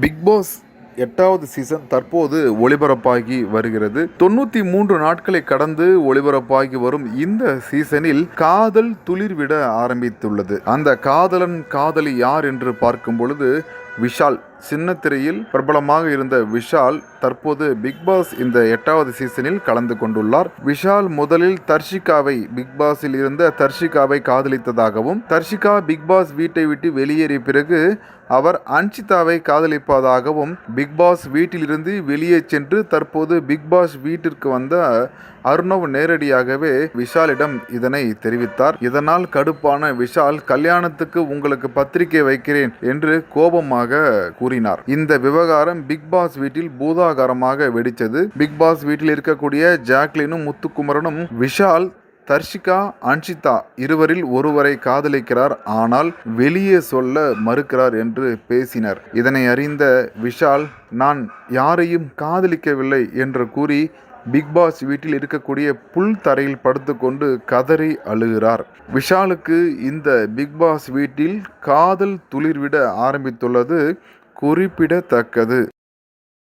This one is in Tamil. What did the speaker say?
பிக் பாஸ் எட்டாவது சீசன் தற்போது ஒளிபரப்பாகி வருகிறது. தொண்ணூத்தி மூன்று நாட்களை கடந்து ஒளிபரப்பாகி வரும் இந்த சீசனில் காதல் துளிர்விட ஆரம்பித்துள்ளது. அந்த காதலன் காதலி யார் என்று பார்க்கும் பொழுது விஷால் சின்னத்திரையில் பிரபலமாக இருந்த விஷால் தற்போது பிக் பாஸ் இந்த எட்டாவது சீசனில் கலந்து கொண்டுள்ளார். விஷால் முதலில் தர்ஷிகாவை பிக்பாஸில் இருந்த தர்ஷிகாவை காதலித்ததாகவும் தர்ஷிகா பிக் பாஸ் வீட்டை விட்டு வெளியேறிய பிறகு அவர் அன்ஷிதாவை காதலிப்பதாகவும் பிக்பாஸ் வீட்டிலிருந்து வெளியே சென்று தற்போது பிக் பாஸ் வீட்டிற்கு வந்த அர்ணவ் நேரடியாகவே விஷாலிடம் இதனை தெரிவித்தார். இதனால் கடுப்பான விஷால் கல்யாணத்துக்கு உங்களுக்கு பத்திரிகை வைக்கிறேன் என்று கோபமாக கூறி கூறினார். இந்த விவகாரம் பிக் பாஸ் வீட்டில் பூதாகாரமாக வெடித்தது. பிக் பாஸ் வீட்டில் இருக்கக்கூடிய ஜாக்லினும் முத்துக்குமரனும் விஷால் தர்ஷிகா அன்ஷிதா இருவரில் ஒருவரை காதலிக்கிறார். ஆனால் வெளியே சொல்ல மறுக்கிறார் என்று பேசினர். இதனை அறிந்த விஷால் நான் யாரையும் காதலிக்கவில்லை என்று கூறி பிக் பாஸ் வீட்டில் இருக்கக்கூடிய புல் தரையில் படுத்துக்கொண்டு கதறி அழுகிறார். விஷாலுக்கு இந்த பிக் பாஸ் வீட்டில் காதல் துளிர்விட ஆரம்பித்துள்ளது. குறிப்பிடத்தக்கது.